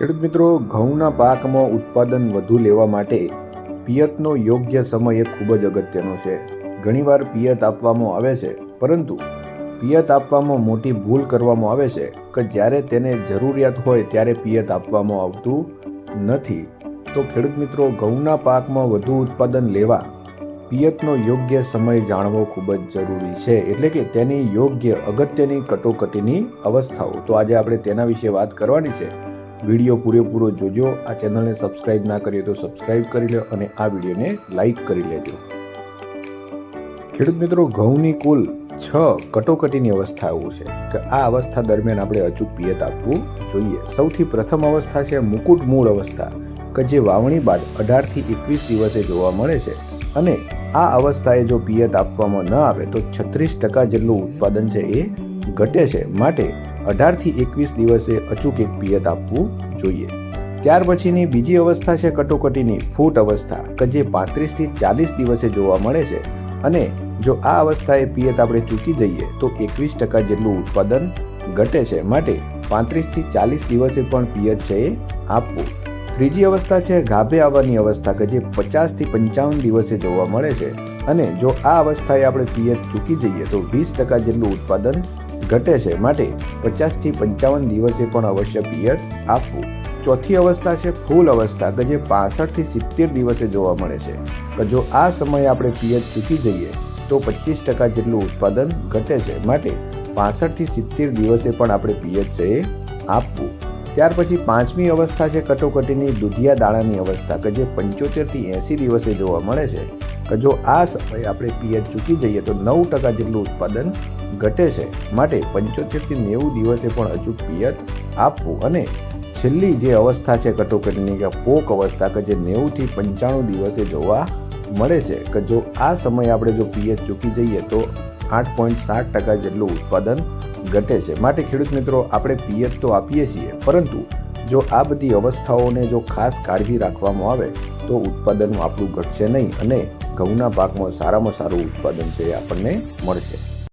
ખેડૂત મિત્રો, ઘઉંના પાકમાં ઉત્પાદન વધુ લેવા માટે પિયતનો યોગ્ય સમય એ ખૂબ જ અગત્યનો છે. ઘણીવાર પિયત આપવામાં આવે છે, પરંતુ પિયત આપવામાં મોટી ભૂલ કરવામાં આવે છે કે જ્યારે તેને જરૂરિયાત હોય ત્યારે પિયત આપવામાં આવતું નથી. તો ખેડૂત મિત્રો, ઘઉંના પાકમાં વધુ ઉત્પાદન લેવા પિયતનો યોગ્ય સમય જાણવો ખૂબ જ જરૂરી છે, એટલે કે તેની યોગ્ય અગત્યની કટોકટીની અવસ્થાઓ. તો આજે આપણે તેના વિશે વાત કરવાની છે. વીડિયો પૂરેપૂરો જોજો. આ ચેનલને સબસ્ક્રાઇબ ના કરીએ તો સબસ્ક્રાઇબ કરી લો અને આ વિડીયોને લાઈક કરી લેજો. ખેડૂત મિત્રો, ઘઉંની કુલ છ કટોકટીની અવસ્થા એવું છે કે આ અવસ્થા દરમિયાન આપણે અચૂક પિયત આપવું જોઈએ. સૌથી પ્રથમ અવસ્થા છે મુકુટ મૂળ અવસ્થા, કે જે વાવણી બાદ અઢારથી એકવીસ દિવસે જોવા મળે છે. અને આ અવસ્થાએ જો પિયત આપવામાં ન આવે તો છત્રીસ ટકા જેટલું ઉત્પાદન છે એ ઘટે છે. માટે અઢારથી એકવીસ દિવસે અચૂક એક પિયત આપવું જોઈએ. ત્યાર પછીની બીજી અવસ્થા છે કટોકટીની ફૂટ અવસ્થા, કે જે પાંત્રીસથી ચાલીસ દિવસે જોવા મળે છે. અને જો આ અવસ્થાએ પિયત આપણે ચૂકી જઈએ, તો એકવીસ ટકા જેટલું ઉત્પાદન ઘટે છે. માટે પાંત્રીસથી ચાલીસ દિવસે પણ પિયત છે એ આપવું. ત્રીજી અવસ્થા છે ગાભે આવવાની અવસ્થા, કે જે પચાસથી પંચાવન દિવસે જોવા મળે છે. અને જો આ અવસ્થાએ આપણે પિયત ચૂકી જઈએ, તો વીસ ટકા જેટલું ઉત્પાદન ઘટે છે. માટે પચાસથી પંચાવન દિવસે પણ અવશ્ય પિયત આપવું. ચોથી અવસ્થા છે ફૂલ અવસ્થા, કે જે પાસઠથી સિત્તેર દિવસે જોવા મળે છે. કે જો આ સમયે આપણે પિયત ચૂકી જઈએ, તો પચીસ ટકા જેટલું ઉત્પાદન ઘટે છે. માટે પાસઠથી સિત્તેર દિવસે પણ આપણે પિયત છે એ આપવું. ત્યાર પછી પાંચમી અવસ્થા છે કટોકટીની દૂધિયા દાણાની અવસ્થા, કે જે પંચોતેરથી એંસી દિવસે જોવા મળે છે. કે જો આ સમયે આપણે પિયત ચૂકી જઈએ તો નવ ટકા જેટલું ઉત્પાદન ઘટે છે. માટે પંચોતેરથી નેવું દિવસે પણ અચૂક પિયત આપવું અને છેલ્લી જે અવસ્થા છે કટોકટીની કે પોક અવસ્થા કે જે નેવુંથી પંચાણું દિવસે જોવા મળે છે કે જો આ સમયે આપણે જો પિયત ચૂકી જઈએ તો આઠ પોઈન્ટ સાત ટકા જેટલું ઉત્પાદન ઘટે છે. માટે ખેડૂત મિત્રો, આપણે પિયત તો આપીએ છીએ, પરંતુ જો આ બધી અવસ્થાઓને જો ખાસ કાળજી રાખવામાં આવે, તો ઉત્પાદન આપણું ઘટશે નહીં અને ઘઉંના પાકમાં સારામાં સારું ઉત્પાદન છે એ આપણને મળશે.